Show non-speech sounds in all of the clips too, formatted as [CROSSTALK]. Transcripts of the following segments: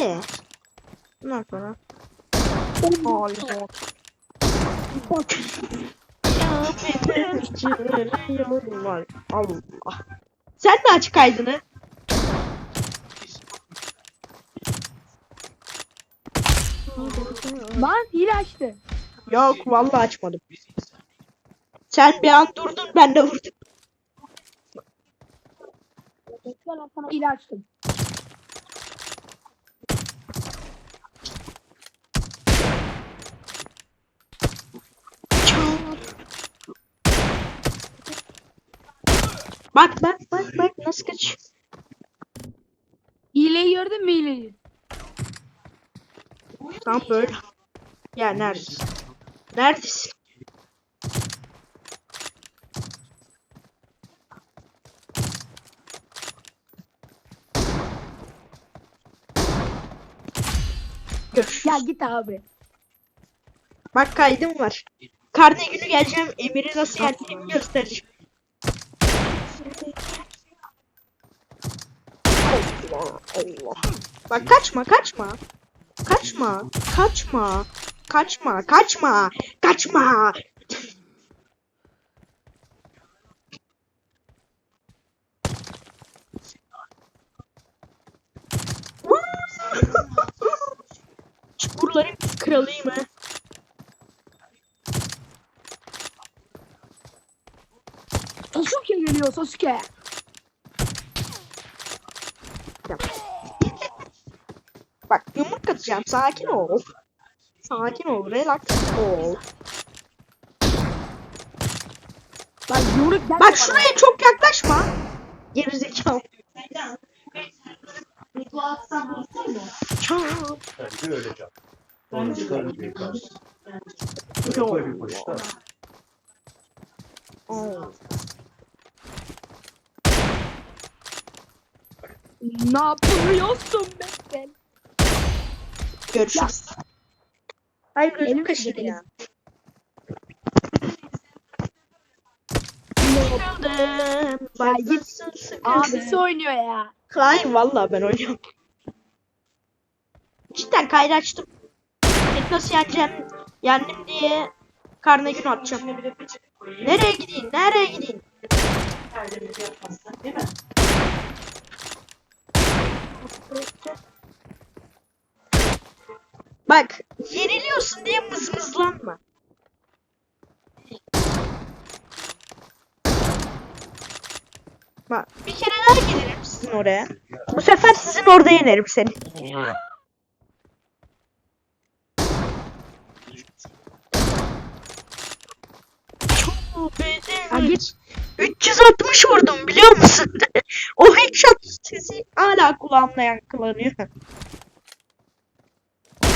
Hadi. Bundan sonra. Bak. Yollar. Allah. Sen de aç kaydını. Lan hile açtı. Yok vallahi açmadım. Sen bir an durdun ben de vurdum. Ben sana hile açtım. Bak bak bak bak nasıl kaç. Hileyi gördün mü hileyi? Tam böyle. Ya neredesin? Neredesin? Görüşürüz. Ya git abi. Bak kaydım var. Karne günü geleceğim. Emir'i nasıl yendiğimi göstereceğim. Allah Allah. Bak kaçma kaçma. Kaçma. Kaçma. Kaçma. Kaçma. Kaçma. Çukurların kralıyım ha. Sasuke geliyor Sasuke. Bak yumruk atacağım. Sakin ol. Sakin ol. Relax ol. Bak yumruk Bak bana. şuraya çok yaklaşma. Gerizekalı. Çap. Bence öyle karşı. Bir koşta. Oo. Ne yapıyorsun be sen? Görüşürüz. Hayır gözüm kaşıdı ya. Sıkıldım. Sıkıldım. Abisi oynuyor ya. Hayır vallahi ben oynuyorum. Cidden kaydı açtım. Tek nasıl yeneceğim, yendim diye karne gün atacağım. Nereye gideyim, nereye gideyim? Bak, yeniliyorsun diye mızmızlanma. Bak, bir kere daha gelirim sizin oraya. Bu sefer sizin orada yenerim seni. Ya git. 360 vurdum biliyor musun? [LAUGHS] o headshot sesi hala kulağımda yankılanıyor.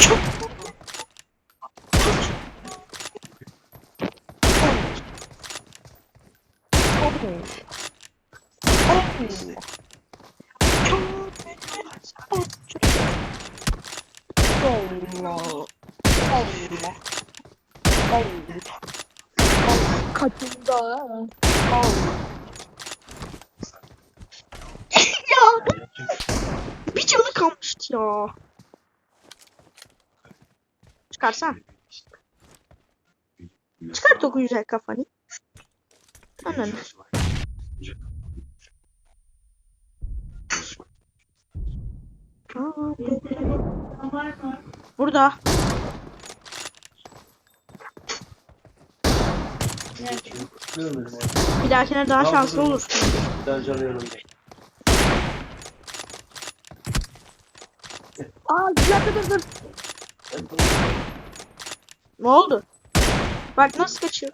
Çok Allah. Allah. Allah. Kaçında. ya bir canı kalmıştı ya. Çıkarsan. Çıkart o güzel kafanı. Anan. Burada. Bir dahakine daha şanslı olursun. Ben canı yanımda. Aa bir dur dur. Ne oldu? Bak nasıl kaçıyor.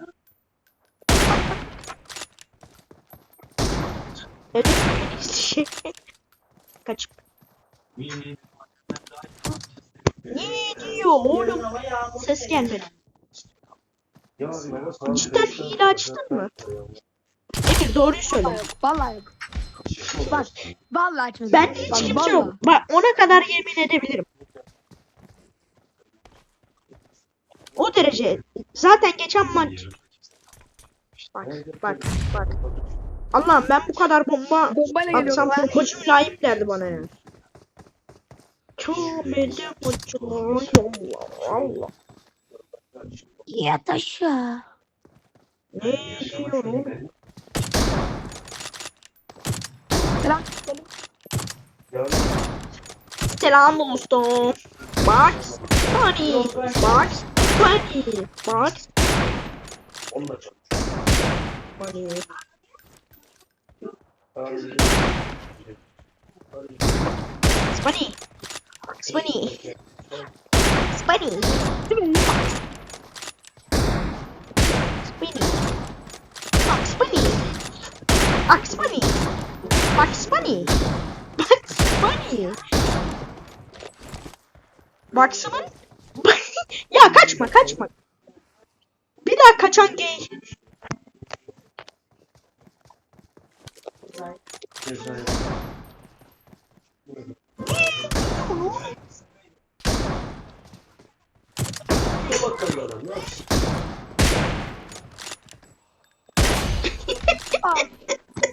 Evet, şey. Kaçıp. Ne diyor oğlum? Ses gelmedi. Cidden hile açtın mı? Emir doğruyu söyle. Vallahi yok. Bak. Vallahi açmadım. Ben hiç Bak, kimse vallahi. yok. Bak ona kadar yemin edebilirim. O derece. Zaten geçen maç. Bak bak bak. Allah'ım ben bu kadar bomba Bombayla atsam bombacı mülayim derdi bana ya. Kamil'e koçum. Allah Allah. Yat aşağı. Ne diyorum? Selam. Selam dostum. Max Bunny. Max Bunny. Max Onunla çok. Bunny. Bunny. Bunny. Bunny. Bunny. Max Bunny. Max Bunny. Max Bunny. Max Bunny. Max'ımın ya kaçma kaçma. Bir daha kaçan gay.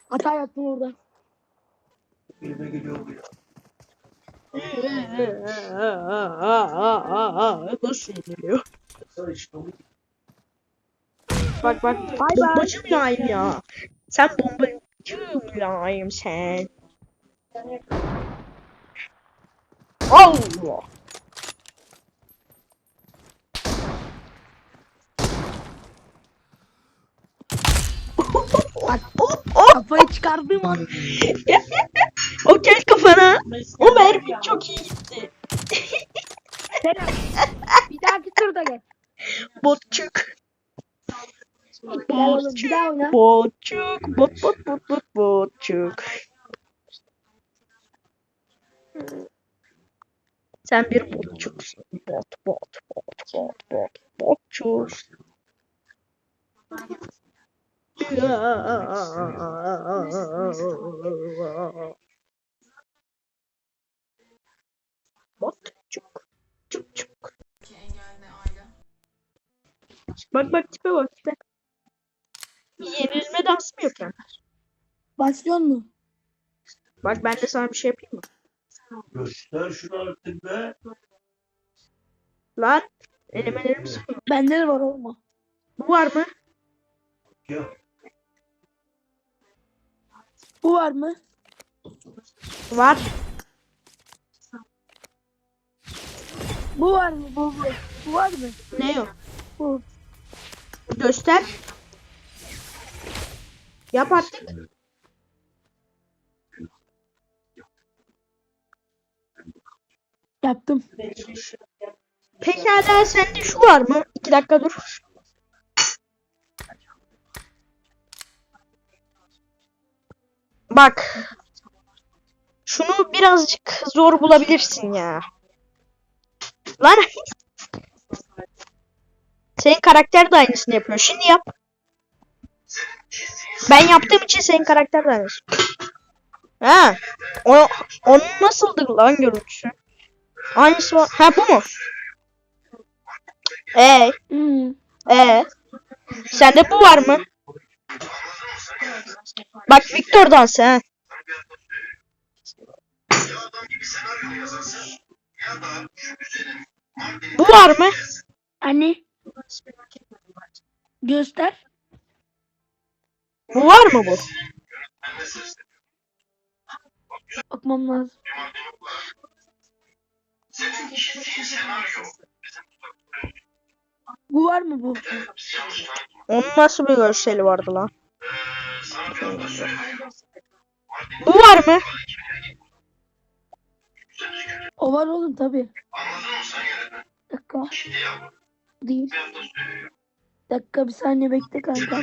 Hata yaptım orada. Elime geliyor bu ya. Nasıl geliyor? Bak bak Bay bay. bombacı mülayim ya. Sen bombacı mülayim sen. Allah. Kafayı çıkardığım an. [LAUGHS] o kel kafana. O mermi çok iyi gitti. Selam. Bir dahaki turda gel. Botçuk. Oğlum bir daha oyna. Botçuk. Bot bot bot bot botçuk. Sen bir botçuksun. Bot bot bot bot bot botçuk. Botçuk. Bak bak tipe bak tipe. Yenilme dansı mı yapıyorsun? Başlıyor mu? Bak ben de sana bir şey yapayım mı? Göster şunu artık be. Lan elemelerimi sıkıyor. Bende de var olma. Bu var mı? Ya Bu var mı? Var. Bu var mı? Bu, bu. Bu var mı? Ne o? Bu. Göster. Yap artık. Yaptım. Pekala sende şu var mı? İki dakika dur. Bak. Şunu birazcık zor bulabilirsin ya. Lan. Senin karakter de aynısını yapıyor. Şimdi yap. Ben yaptığım için senin karakter de aynısı. Ha. O, onun nasıldı lan görüntüsü? Aynısı var. Ha bu mu? Ee, Hmm. ee. Sende bu var mı? Bak Victor dansı ha. Bu var mı? Göster. Bu var mı bu? Bakmam lazım. Bu var mı bu? Onun nasıl bir görseli vardı lan? Bu var mı? O var oğlum tabi. Dakika. Değil. Dakika bir saniye bekle kanka.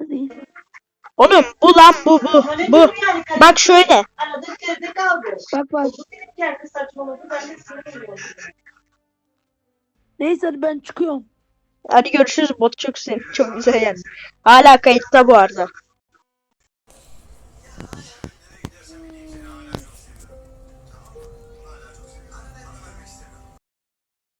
Değil. Oğlum bu lan bu bu bu. Bak şöyle. Bak bak. Neyse hadi ben çıkıyorum. Hadi görüşürüz botçuksun. Çok güzel yani. Hala kayıtta bu arada.